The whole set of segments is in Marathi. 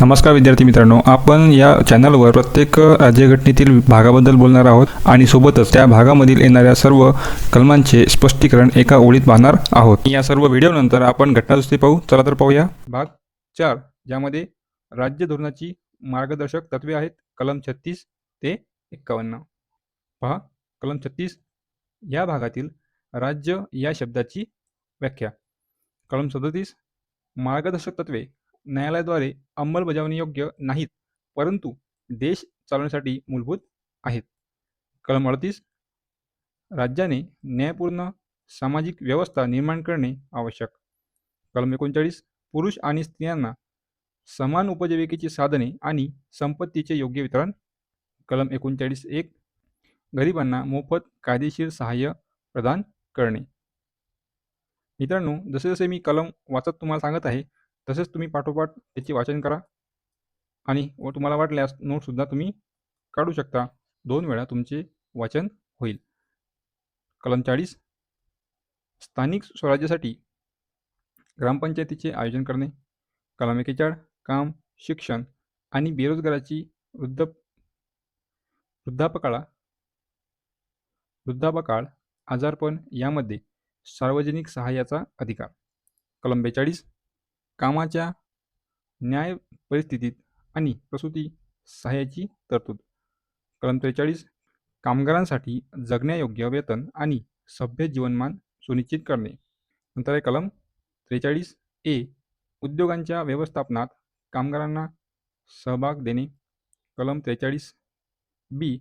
नमस्कार विद्यार्थी मित्रांनो आपण या चॅनलवर प्रत्येक राज्यघटनेतील भागाबद्दल बोलणार आहोत आणि सोबतच त्या भागामधील येणाऱ्या सर्व कलमांचे स्पष्टीकरण एका ओळीत पाहणार आहोत. या सर्व व्हिडिओनंतर आपण घटनादुरुस्ती पाहू. चला तर पाहूया. भाग चार ज्यामध्ये राज्य धोरणाची मार्गदर्शक तत्वे आहेत. कलम छत्तीस ते एक्कावन्न. पहा कलम छत्तीस या भागातील राज्य या शब्दाची व्याख्या. कलम सदतीस मार्गदर्शक तत्वे. न्यायालयाद्वारे अंमलबजावणीयोग्य नाहीत परंतु देश चालवण्यासाठी मूलभूत आहेत. कलम अडतीस राज्याने न्यायपूर्ण सामाजिक व्यवस्था निर्माण करणे आवश्यक. कलम एकोणचाळीस पुरुष आणि स्त्रियांना समान उपजीविकेची साधने आणि संपत्तीचे योग्य वितरण. कलम एकोणचाळीस एक गरिबांना मोफत कायदेशीर सहाय्य प्रदान करणे. मित्रांनो जसे जसे मी कलम वाचत तुम्हाला सांगत आहे तसेच तुम्ही पाठोपाठ त्याचे वाचन करा. आणि व तुम्हाला वाटल्यास नोटसुद्धा तुम्ही काढू शकता. दोन वेळा तुमचे वाचन होईल. कलम चाळीस. स्थानिक स्वराज्यासाठी ग्रामपंचायतीचे आयोजन करणे. कलम एकेचाळ काम शिक्षण आणि बेरोजगाराची वृद्ध वृद्धापकाळा वृद्धापकाळ आजारपण यामध्ये सार्वजनिक सहाय्याचा अधिकार. कलम बेचाळीस. कामाच्या न्याय परिस्थितीत आणि प्रसूती सहाय्याची तरतूद. कलम त्रेचाळीस कामगारांसाठी जगण्यायोग्य वेतन आणि सभ्य जीवनमान सुनिश्चित करणे. नंतर आहे कलम त्रेचाळीस ए उद्योगांच्या व्यवस्थापनात कामगारांना सहभाग देणे. कलम त्रेचाळीस बी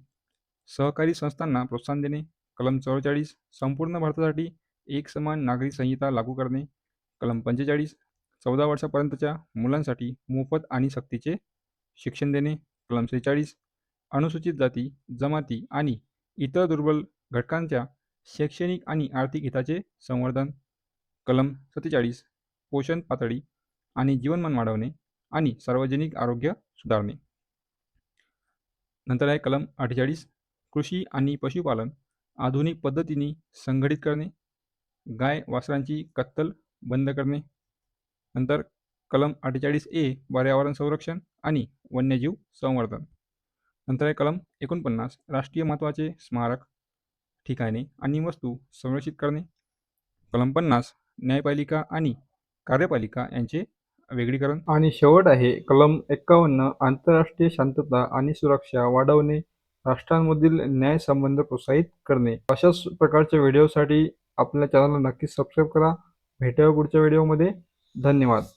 सहकारी संस्थांना प्रोत्साहन देणे. कलम चव्वेचाळीस संपूर्ण भारतासाठी एक समान नागरी संहिता लागू करणे. कलम पंचेचाळीस चौदा वर्षापर्यंतच्या मुलांसाठी मोफत आणि सक्तीचे शिक्षण देणे कलम सेहेचाळीस अनुसूचित जाती जमाती आणि इतर दुर्बल घटकांच्या शैक्षणिक आणि आर्थिक हिताचे संवर्धन कलम सत्तेचाळीस पोषण पातळी आणि जीवनमान वाढवणे आणि सार्वजनिक आरोग्य सुधारणे. नंतर आहे कलम अठ्ठेचाळीस कृषी आणि पशुपालन आधुनिक पद्धतीने संघटित करणे गाय वासरांची कत्तल बंद करणे नंतर कलम अठ्ठेचाळीस ए पर्यावरण संरक्षण आणि वन्यजीव संवर्धन. नंतर आहे कलम एकोणपन्नास राष्ट्रीय महत्त्वाचे स्मारक ठिकाणे आणि वस्तू संरक्षित करणे. कलम पन्नास न्यायपालिका आणि कार्यपालिका यांचे वेगळीकरण. आणि शेवट आहे कलम एक्कावन्न आंतरराष्ट्रीय शांतता आणि सुरक्षा वाढवणे राष्ट्रांमधील न्याय संबंध प्रोत्साहित करणे. अशाच प्रकारच्या व्हिडिओसाठी आपल्या चॅनलला नक्कीच सबस्क्राईब करा. भेटूया पुढच्या व्हिडिओमध्ये. धन्यवाद.